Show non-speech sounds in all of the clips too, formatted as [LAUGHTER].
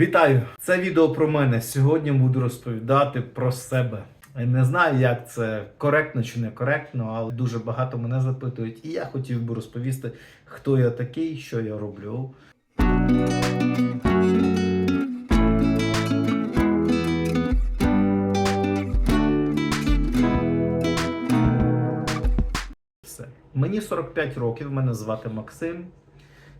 Вітаю! Це відео про мене. Сьогодні буду розповідати про себе. Не знаю, як це коректно чи не коректно, але дуже багато мене запитують, і я хотів би розповісти, хто я такий, що я роблю. Все. Мені 45 років, мене звати Максим.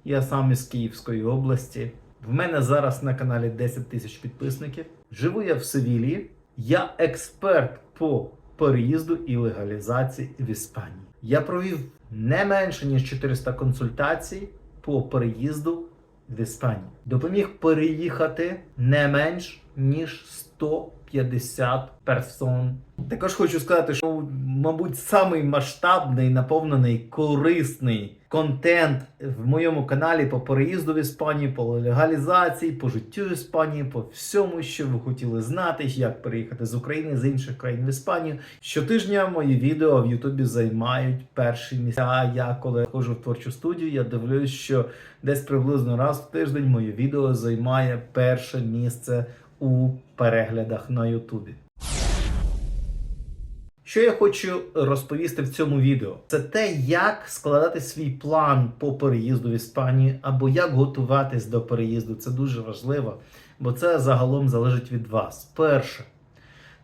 Я сам із Київської області. В мене зараз на каналі 10 тисяч підписників. Живу я в Севілії. Я експерт по переїзду і легалізації в Іспанії. Я провів не менше ніж 400 консультацій по переїзду в Іспанію. Допоміг переїхати не менш ніж 150 персон. Також хочу сказати, що, мабуть, самий масштабний, наповнений, корисний контент в моєму каналі по переїзду в Іспанію, по легалізації, по життю в Іспанії, по всьому, що ви хотіли знати, як переїхати з України, з інших країн в Іспанію. Щотижня мої відео в Ютубі займають перші місця. Я коли ходжу в творчу студію, я дивлюсь, що десь приблизно раз в тиждень моє відео займає перше місце у переглядах на Ютубі. Що я хочу розповісти в цьому відео? Це те, як складати свій план по переїзду в Іспанію, або як готуватись до переїзду. Це дуже важливо, бо це загалом залежить від вас. Перше,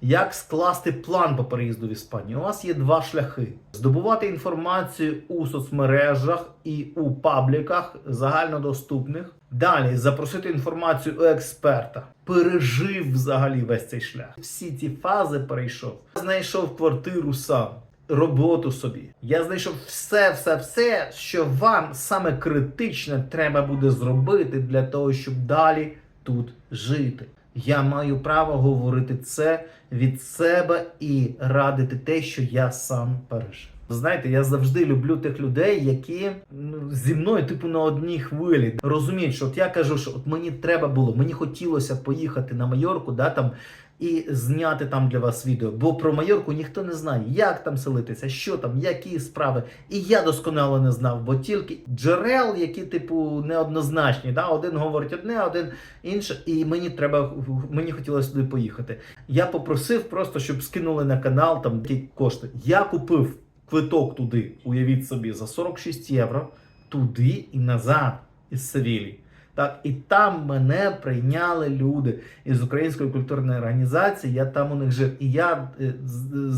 як скласти план по переїзду в Іспанію? У вас є два шляхи: здобувати інформацію у соцмережах і у пабліках загальнодоступних. Далі запросити інформацію у експерта. Пережив взагалі весь цей шлях. Всі ці фази перейшов. Знайшов квартиру сам, роботу собі. Я знайшов все, все, все, що вам саме критичне треба буде зробити для того, щоб далі тут жити. Я маю право говорити це від себе і радити те, що я сам пережив. Знаєте, я завжди люблю тих людей, які ну, зі мною, типу, на одній хвилі розуміють, що от я кажу, що от мені треба було, мені хотілося поїхати на Майорку, да там. І зняти там для вас відео, бо про Майорку ніхто не знає, як там селитися, що там, які справи. І я досконало не знав, бо тільки джерел, які, типу, неоднозначні. Да? Один говорить одне, один інше. І мені треба, мені хотілося туди поїхати. Я попросив просто, щоб скинули на канал там ті кошти. Я купив квиток туди, уявіть собі, за 46 євро, туди і назад із Севілії. Так, і там мене прийняли люди із Української культурної організації. Я там у них жив. І я е,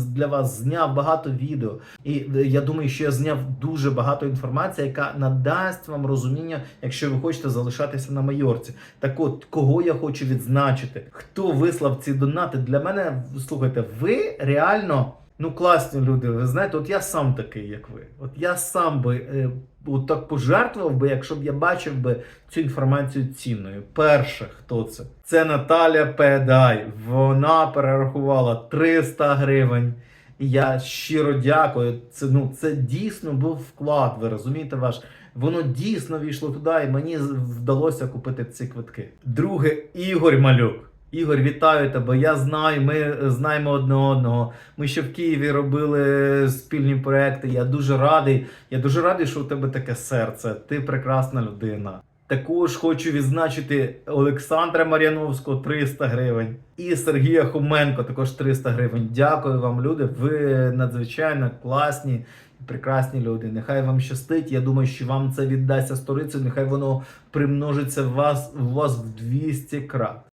для вас зняв багато відео. І е, я думаю, що я зняв дуже багато інформації, яка надасть вам розуміння, якщо ви хочете залишатися на Майорці. Так от, кого я хочу відзначити, хто вислав ці донати для мене. Слухайте, ви реально. Ну, класні люди, ви знаєте, от я сам такий, як ви. От я сам би е, от так пожертвував би, якщо б я бачив би цю інформацію цінною. Перше, хто це? Це Наталя Педай. Вона перерахувала 300 гривень. І я щиро дякую. Це ну це дійсно був вклад. Ви розумієте, ваш воно дійсно війшло туди, і мені вдалося купити ці квитки. Друге, Ігор Малюк. Ігор, вітаю тебе. Я знаю, ми е, знаємо одне одного. Ми ще в Києві робили спільні проекти. Я дуже радий. Я дуже радий, що у тебе таке серце. Ти прекрасна людина. Також хочу відзначити Олександра Мар'яновського 300 гривень і Сергія Хоменко також 300 гривень. Дякую вам, люди. Ви надзвичайно класні і прекрасні люди. Нехай вам щастить. Я думаю, що вам це віддасться сторицею. Нехай воно примножиться в вас, у вас в 200 крат.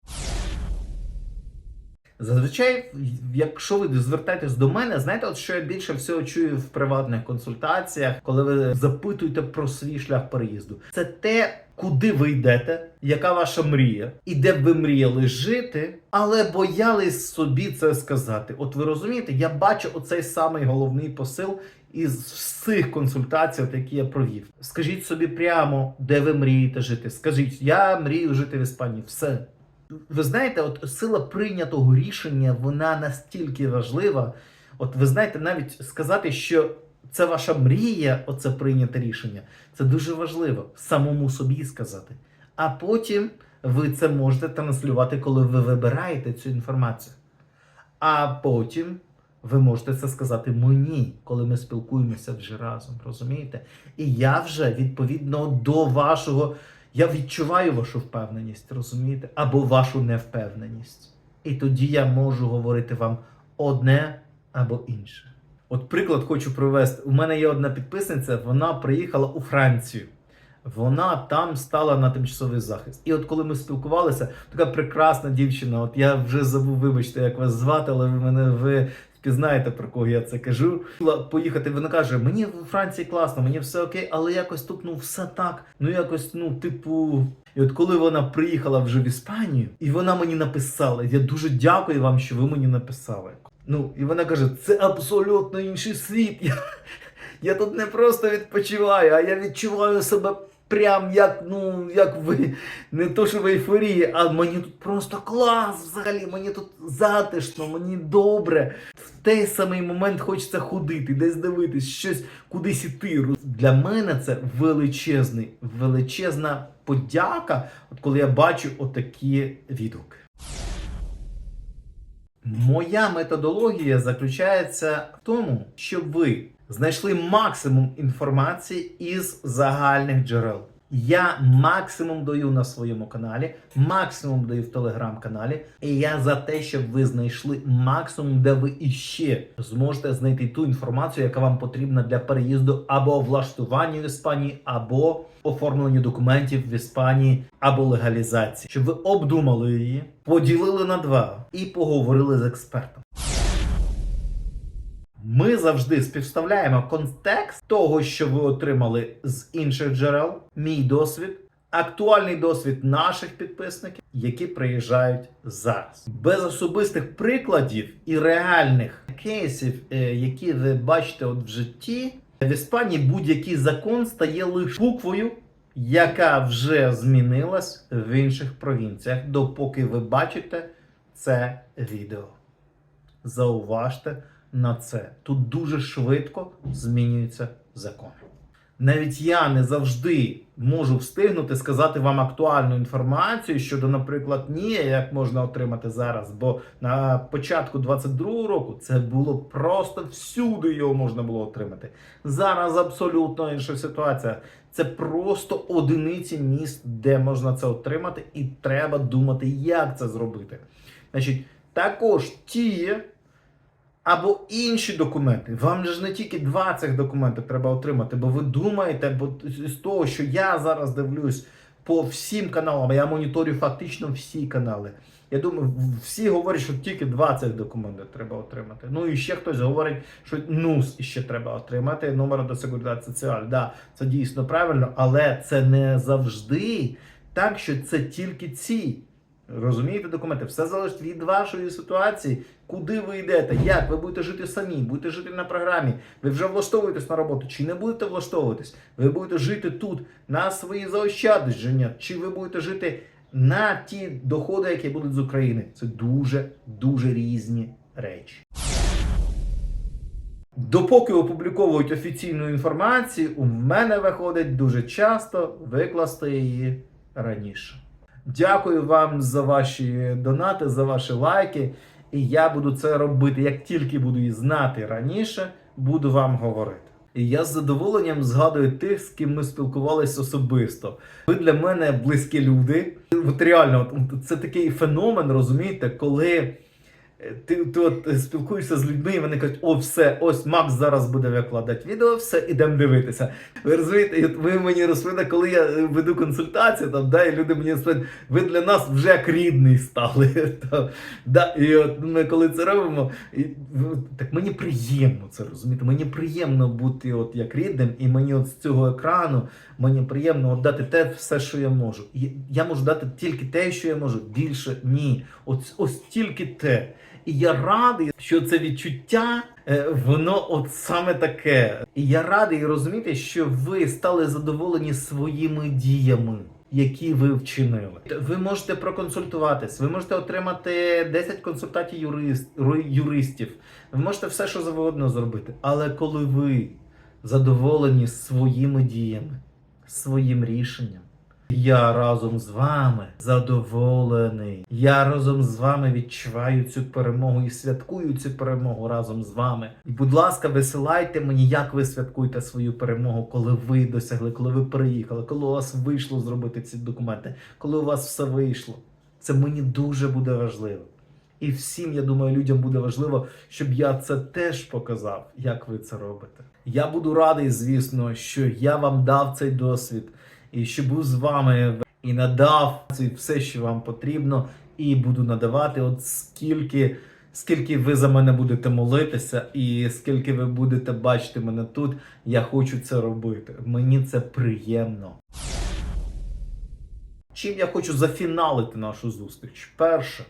Зазвичай, якщо ви звертаєтесь до мене, знаєте, от що я більше всього чую в приватних консультаціях, коли ви запитуєте про свій шлях переїзду, це те, куди ви йдете, яка ваша мрія, і де б ви мріяли жити, але боялись собі це сказати. От ви розумієте, я бачу оцей самий головний посил із всіх консультацій, от які я провів. Скажіть собі прямо, де ви мрієте жити. Скажіть, я мрію жити в Іспанії. Все. Ви знаєте, от сила прийнятого рішення, вона настільки важлива. От ви знаєте, навіть сказати, що це ваша мрія, оце прийняте рішення, це дуже важливо самому собі сказати. А потім ви це можете транслювати, коли ви вибираєте цю інформацію. А потім ви можете це сказати мені, коли ми спілкуємося вже разом, розумієте? І я вже відповідно до вашого Я відчуваю вашу впевненість, розумієте? Або вашу невпевненість. І тоді я можу говорити вам одне або інше. От приклад хочу привести. У мене є одна підписниця, вона приїхала у Францію. Вона там стала на тимчасовий захист. І от коли ми спілкувалися, така прекрасна дівчина. От я вже забув, вибачте, як вас звати, але ви мене ви впізнаєте, про кого я це кажу. Поїхати, вона каже: мені в Франції класно, мені все окей, але якось тут ну все так. Ну якось, ну, типу. І от коли вона приїхала вже в Іспанію, і вона мені написала: я дуже дякую вам, що ви мені написали. Ну, і вона каже: це абсолютно інший світ. Я, я тут не просто відпочиваю, а я відчуваю себе прям як, ну, як ви, не то, що в ейфорії, а мені тут просто клас взагалі, мені тут затишно, мені добре. В той самий момент хочеться ходити, десь дивитись, щось кудись іти. Для мене це величезний, величезна подяка, от коли я бачу отакі відгуки. Моя методологія заключається в тому, щоб ви знайшли максимум інформації із загальних джерел. Я максимум даю на своєму каналі, максимум даю в телеграм-каналі. І я за те, щоб ви знайшли максимум, де ви іще зможете знайти ту інформацію, яка вам потрібна для переїзду або влаштування в Іспанії, або оформленню документів в Іспанії, або легалізації, щоб ви обдумали її, поділили на два і поговорили з експертом. Ми завжди співставляємо контекст того, що ви отримали з інших джерел, мій досвід, актуальний досвід наших підписників, які приїжджають зараз. Без особистих прикладів і реальних кейсів, е, які ви бачите от в житті, в Іспанії будь-який закон стає лише буквою, яка вже змінилась в інших провінціях, допоки ви бачите це відео. Зауважте на це. Тут дуже швидко змінюються закони. Навіть я не завжди можу встигнути сказати вам актуальну інформацію щодо, наприклад, ні, як можна отримати зараз. Бо на початку 22-го року це було просто всюди його можна було отримати. Зараз абсолютно інша ситуація. Це просто одиниці міст, де можна це отримати, і треба думати, як це зробити. Значить, також ті або інші документи. Вам ж не тільки два цих документи треба отримати, бо ви думаєте, бо з того, що я зараз дивлюсь по всім каналам, я моніторю фактично всі канали. Я думаю, всі говорять, що тільки два цих документи треба отримати. Ну і ще хтось говорить, що НУС іще треба отримати. Номер до Секуритат Соціаль. Да, це дійсно правильно, але це не завжди так, що це тільки ці. Розумієте документи? Все залежить від вашої ситуації, куди ви йдете, як ви будете жити самі, будете жити на програмі, ви вже влаштовуєтесь на роботу, чи не будете влаштовуватись, ви будете жити тут на свої заощадження, чи ви будете жити на ті доходи, які будуть з України. Це дуже дуже різні речі. Допоки опубліковують офіційну інформацію, у мене виходить дуже часто викласти її раніше. Дякую вам за ваші донати, за ваші лайки. І я буду це робити. Як тільки буду її знати раніше, буду вам говорити. І я з задоволенням згадую тих, з ким ми спілкувалися особисто. Ви для мене близькі люди. От реально, це такий феномен, розумієте, коли ти, ти от спілкуєшся з людьми, і вони кажуть, о, все, ось Макс зараз буде викладати відео, все, ідемо дивитися. Ви розумієте, от ви мені розповідаєте, коли я е, веду консультацію, там, да, і люди мені розповідають, ви для нас вже як рідний стали. [LAUGHS] Там, да, і от ми коли це робимо, і, так мені приємно це розумієте. Мені приємно бути от як рідним, і мені от з цього екрану мені приємно от дати те все, що я можу. Я можу дати тільки те, що я можу. Більше ні. Ось, ось тільки те. І я радий, що це відчуття, е, воно от саме таке. І я радий розуміти, що ви стали задоволені своїми діями. Які ви вчинили, ви можете проконсультуватись, ви можете отримати 10 консультацій юрист, юристів, ви можете все, що завгодно зробити. Але коли ви задоволені своїми діями, своїм рішенням, Я разом з вами задоволений. Я разом з вами відчуваю цю перемогу і святкую цю перемогу разом з вами. І, будь ласка, висилайте мені, як ви святкуєте свою перемогу, коли ви досягли, коли ви приїхали, коли у вас вийшло зробити ці документи, коли у вас все вийшло. Це мені дуже буде важливо. І всім, я думаю, людям буде важливо, щоб я це теж показав, як ви це робите. Я буду радий, звісно, що я вам дав цей досвід, і що був з вами і надав все, що вам потрібно, і буду надавати, от скільки, скільки ви за мене будете молитися, і скільки ви будете бачити мене тут, я хочу це робити. Мені це приємно. Чим я хочу зафіналити нашу зустріч? Перше,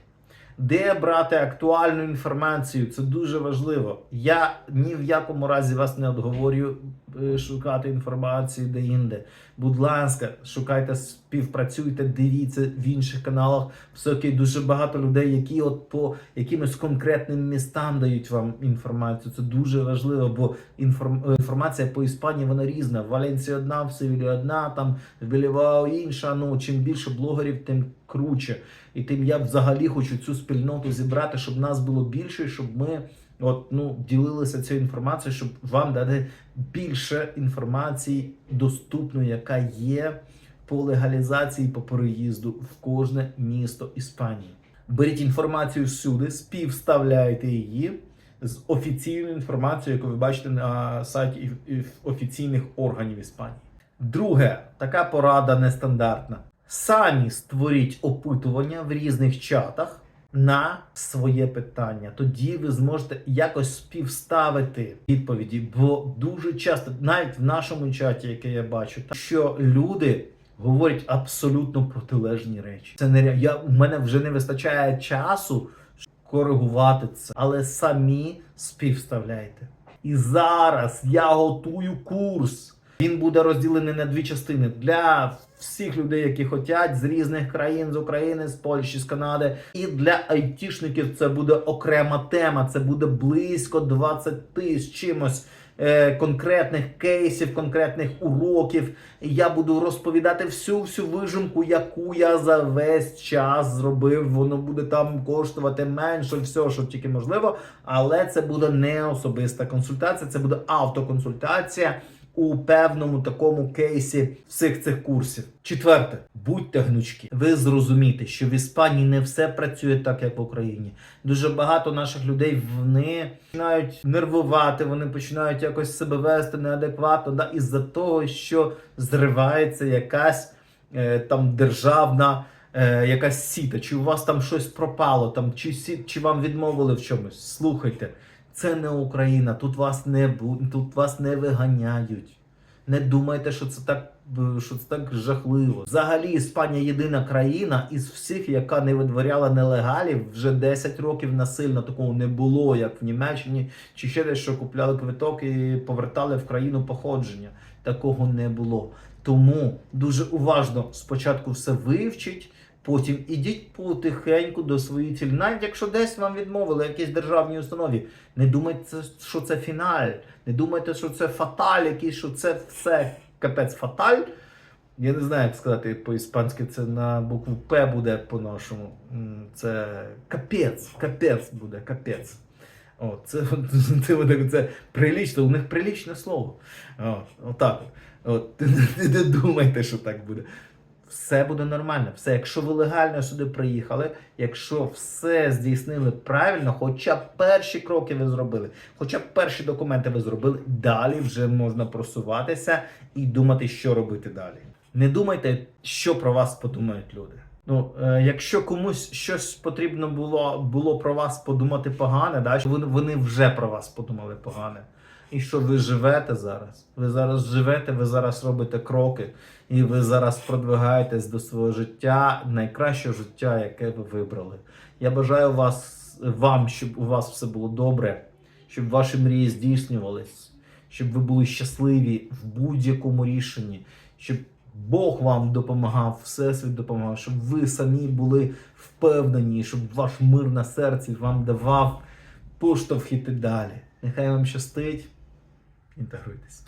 де брати актуальну інформацію, це дуже важливо. Я ні в якому разі вас не отговорюю е, шукати інформацію де-інде. Будь ласка, шукайте, співпрацюйте, дивіться в інших каналах. Все окей, дуже багато людей, які от по якимось конкретним містам дають вам інформацію. Це дуже важливо, бо інформ... інформація по Іспанії вона різна. В Валенції одна, в Севілі одна, там в Білівао інша. Ну чим більше блогерів, тим круче. І тим я взагалі хочу цю спільноту зібрати, щоб нас було більше, щоб ми от, ну, ділилися цією інформацією, щоб вам дати більше інформації доступної, яка є по легалізації по переїзду в кожне місто Іспанії. Беріть інформацію всюди, співставляйте її з офіційною інформацією, яку ви бачите на сайті офіційних органів Іспанії. Друге, така порада нестандартна. Самі створіть опитування в різних чатах на своє питання. Тоді ви зможете якось співставити відповіді. Бо дуже часто, навіть в нашому чаті, який я бачу, що люди говорять абсолютно протилежні речі. Це не я у мене вже не вистачає часу коригувати це, але самі співставляйте. І зараз я готую курс. Він буде розділений на дві частини для всіх людей, які хочуть з різних країн, з України, з Польщі, з Канади. І для айтішників це буде окрема тема. Це буде близько 20 з чимось е, конкретних кейсів, конкретних уроків. Я буду розповідати всю всю вижимку, яку я за весь час зробив. Воно буде там коштувати менше, все, що тільки можливо. Але це буде не особиста консультація, це буде автоконсультація у певному такому кейсі всіх цих курсів. Четверте, будьте гнучкі. Ви зрозумієте, що в Іспанії не все працює так, як в Україні. Дуже багато наших людей вони починають нервувати, вони починають якось себе вести неадекватно, да, із-за того, що зривається якась е, там державна. Е, якась сіта, чи у вас там щось пропало, там чи сі, чи вам відмовили в чомусь. Слухайте, це не Україна, тут вас не тут вас не виганяють. Не думайте, що це так, що це так жахливо. Взагалі, Іспанія єдина країна із всіх, яка не видворяла нелегалів вже 10 років насильно такого не було, як в Німеччині, чи ще десь, що купляли квиток і повертали в країну походження. Такого не було. Тому дуже уважно спочатку все вивчіть. Потім ідіть потихеньку до своєї цілі. Навіть якщо десь вам відмовили якійсь державній установі, не думайте, що це фіналь, не думайте, що це фаталь, якийсь, що це все капець фаталь. Я не знаю, як сказати по-іспанськи, це на букву П буде по-нашому. Це капець, капець буде, капець. О, це, [LAUGHS] це, це, прилічно, у них прилічне слово. О, отак. От, [LAUGHS] не думайте, що так буде все буде нормально. Все, якщо ви легально сюди приїхали, якщо все здійснили правильно, хоча б перші кроки ви зробили, хоча б перші документи ви зробили, далі вже можна просуватися і думати, що робити далі. Не думайте, що про вас подумають люди. Ну, е, якщо комусь щось потрібно було, було про вас подумати погане, да, що вони, вони вже про вас подумали погане. І що ви живете зараз? Ви зараз живете, ви зараз робите кроки, і ви зараз продвигаєтесь до свого життя, найкращого життя, яке ви вибрали. Я бажаю вас, вам, щоб у вас все було добре, щоб ваші мрії здійснювались, щоб ви були щасливі в будь-якому рішенні, щоб Бог вам допомагав, Всесвіт допомагав, щоб ви самі були впевнені, щоб ваш мир на серці вам давав поштовх іти далі. Нехай вам щастить. Інтегруйтесь.